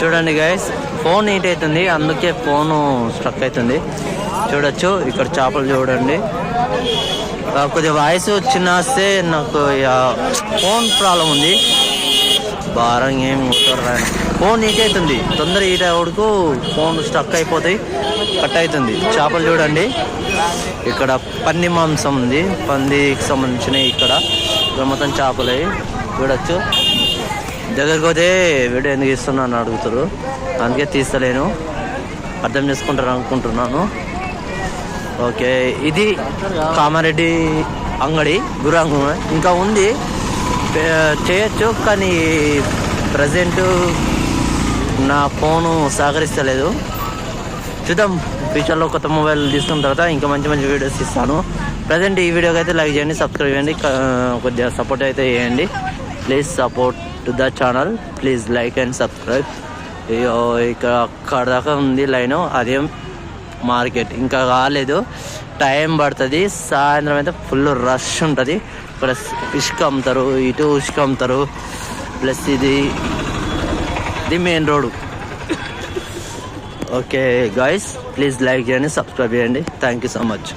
చూడండి guys phone heat అవుతుంది అందుకే ఫోన్ స్ట్రక్ అవుతుంది చూడొచ్చు ఇక్కడ చేపలు చూడండి. కొద్దిగా వాయిస్ చిన్న వస్తే నాకు ఇక ఫోన్ ప్రాబ్లం ఉంది. భారం ఏం కుదరదు. ఫోన్ హీట్ అవుతుంది తొందర హీట్ అయ్యేవరకు ఫోన్ స్ట్రక్ అయిపోతాయి కట్ అవుతుంది చేపలు చూడండి. ఇక్కడ పంది మాంసం ఉంది పందికి సంబంధించినవి ఇక్కడ. ఇక్కడ మొత్తం చేపలు చూడొచ్చు. దగ్గరికి పోతే వీడియో ఎందుకు ఇస్తున్నాను అడుగుతారు. అందుకే తీస్తలేను. అర్థం చేసుకుంటారు అనుకుంటున్నాను. ఓకే ఇది కామారెడ్డి అంగడి గురాంగు. ఇంకా ఉంది. చేయొచ్చు కానీ ప్రజెంట్ నా ఫోను సహకరిస్తలేదు. చూద్దాం ఫ్యూచర్లో కొత్త మొబైల్ తీసుకున్న తర్వాత ఇంకా మంచి మంచి వీడియోస్ ఇస్తాను. ప్రజెంట్ ఈ వీడియోకి అయితే లైక్ చేయండి సబ్స్క్రైబ్ చేయండి కొద్దిగా సపోర్ట్ అయితే చేయండి. Please support to the channel please like and subscribe అయ్యో ఇక్కడ అక్కడ దాకా ఉంది లైన్. అదేం మార్కెట్. ఇంకా కాలేదు టైం పడుతుంది. సాయంత్రం అయితే ఫుల్ రష్ ఉంటుంది. ప్లస్ ఇసుక అమ్ముతారు ఇటు ఇసుక అమ్ముతారు ప్లస్ ఇది ఇది main road okay guys please like చేయండి సబ్స్క్రైబ్ చేయండి. Thank you so much